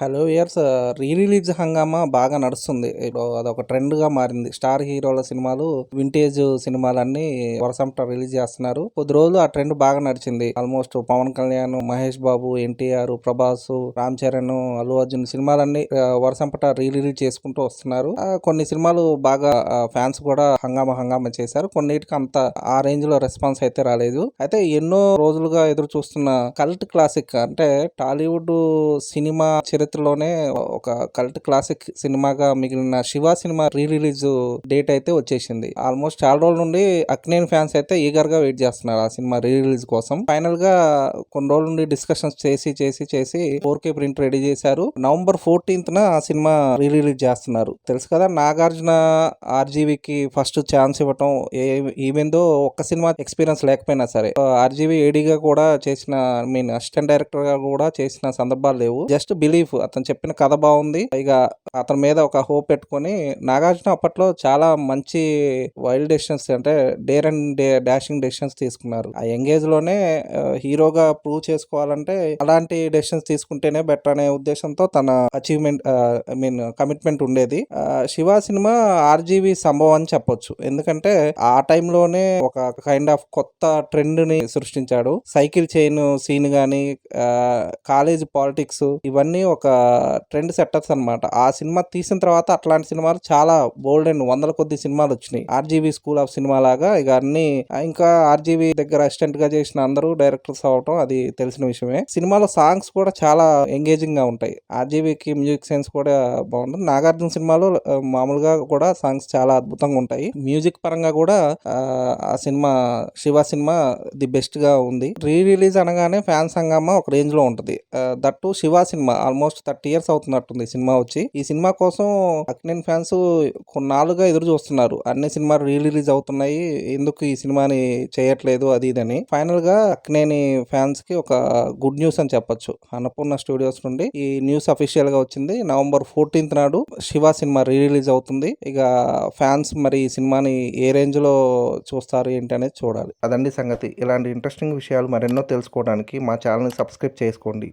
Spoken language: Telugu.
హలో ఇయర్స్ రీ రిలీజ్ హంగామా బాగా నడుస్తుంది. ఇప్పుడు అదొక ట్రెండ్గా మారింది. స్టార్ హీరోల సినిమాలు వింటేజ్ సినిమాలన్నీ వరసంట రిలీజ్ చేస్తున్నారు. కొద్ది రోజులు ఆ ట్రెండ్ బాగా నడిచింది. ఆల్మోస్ట్ పవన్ కళ్యాణ్ మహేష్ బాబు ఎన్టీఆర్ ప్రభాస్ రామ్ చరణ్ అల్లు అర్జున్ సినిమాలన్నీ వరసంపట రీ రిలీజ్ చేసుకుంటూ వస్తున్నారు. కొన్ని సినిమాలు బాగా ఫ్యాన్స్ కూడా హంగామా హంగామా చేశారు. కొన్నిటికి అంత ఆ రేంజ్లో రెస్పాన్స్ అయితే రాలేదు. అయితే ఎన్నో రోజులుగా ఎదురు చూస్తున్న కల్ట్ క్లాసిక్ అంటే టాలీవుడ్ సినిమా చరిత్రలోనే ఒక కల్ట్ క్లాసిక్ సినిమాగా మిగిలిన Shiva cinema re release date అయితే వచ్చేసింది. ఆల్మోస్ట్ చాలా రోజుల నుండి అక్నేన్ ఫ్యాన్స్ అయితే ఈగర్గా వెయిట్ చేస్తున్నారు ఆ సినిమా రీ రిలీజ్ కోసం. ఫైనల్గా కొన్ని రోజుల నుండి డిస్కషన్స్ చేసి చేసి చేసి ఫోర్ కే ప్రింట్ రెడీ చేశారు. నవంబర్ ఫోర్టీన్త్ న ఆ సినిమా రీ రిలీజ్ చేస్తున్నారు. తెలుసు కదా నాగార్జున ఆర్జీవీకి ఫస్ట్ ఛాన్స్ ఇవ్వటం ఈవెందో ఒక్క సినిమా ఎక్స్పీరియన్స్ లేకపోయినా సరే. ఆర్జీవీ ఏడీగా కూడా చేసిన మీన్ అసిస్టెంట్ డైరెక్టర్గా కూడా చేసిన సందర్భాలు లేవు. జస్ట్ బిలీఫ్ అతను చెప్పిన కథ బాగుంది. ఇక అతని మీద ఒక హోప్ పెట్టుకొని నాగార్జున అప్పట్లో చాలా మంచి వైల్డ్ డెసిషన్స్ అంటే dare and day dashing decisions తీసుకున్నారు. ఆ యంగేజ్లోనే హీరోగా ప్రూవ్ చేసుకోవాలంటే అలాంటి డెసిషన్స్ తీసుకుంటేనే బెటర్ అనే ఉద్దేశంతో తన అచీవ్మెంట్ ఐ మీన్ కమిట్మెంట్ ఉండేది. శివ సినిమా ఆర్జీవి సంభవం అని చెప్పొచ్చు. ఎందుకంటే ఆ టైంలోనే ఒక కైండ్ ఆఫ్ కొత్త ట్రెండ్ని సృష్టించాడు. సైకిల్ చైన్ సీన్ గాని కాలేజ్ పాలిటిక్స్ ఇవన్నీ ఒక ఒక ట్రెండ్ సెట్టర్స్ అనమాట ఆ సినిమా తీసిన తర్వాత అట్లాంటి సినిమాలు చాలా బోల్డ్ అండ్ వందల కొద్ది సినిమాలు వచ్చినాయి. ఆర్జీవీ స్కూల్ ఆఫ్ సినిమా లాగా ఇక అన్ని ఇంకా ఆర్జీవీ దగ్గర అసిస్టెంట్గా చేసిన అందరూ డైరెక్టర్స్ అవటం అది తెలిసిన విషయమే. సినిమాలో సాంగ్స్ కూడా చాలా ఎంగేజింగ్గా ఉంటాయి. ఆర్జీవీకి మ్యూజిక్ సెన్స్ కూడా బాగుంటుంది. నాగార్జున సినిమాలో మామూలుగా కూడా సాంగ్స్ చాలా అద్భుతంగా ఉంటాయి. మ్యూజిక్ పరంగా కూడా ఆ, సినిమా శివ సినిమా ది బెస్ట్గా ఉంది. రీ రిలీజ్ అనగానే ఫ్యాన్స్ హంగామా ఒక రేంజ్లో ఉంటుంది. That Shiva cinema almost thirty years అవుతున్నట్టుంది cinema వచ్చి. ఈ సినిమా కోసం అక్నేన్ ఫ్యాన్స్ కొన్నాళ్ళుగా ఎదురు చూస్తున్నారు. అన్ని సినిమాలు రీ రిలీజ్ అవుతున్నాయి. ఎందుకు ఈ సినిమాని చేయట్లేదు? అది ఇదని. ఫైనల్గా అక్నేని ఫ్యాన్స్కి ఒక గుడ్ న్యూస్ అని చెప్పొచ్చు. అన్నపూర్ణ స్టూడియోస్ నుండి ఈ న్యూస్ అఫీషియల్గా వచ్చింది. నవంబర్ ఫోర్టీన్త్ నాడు శివ సినిమా రీ రిలీజ్ అవుతుంది. ఇక ఫ్యాన్స్ మరి ఈ సినిమాని ఏ రేంజ్లో చూస్తారు ఏంటి అనేది చూడాలి. అదండి సంగతి. ఇలాంటి ఇంట్రెస్టింగ్ విషయాలు మరెన్నో తెలుసుకోవడానికి మా ఛానల్ని సబ్స్క్రైబ్ చేసుకోండి.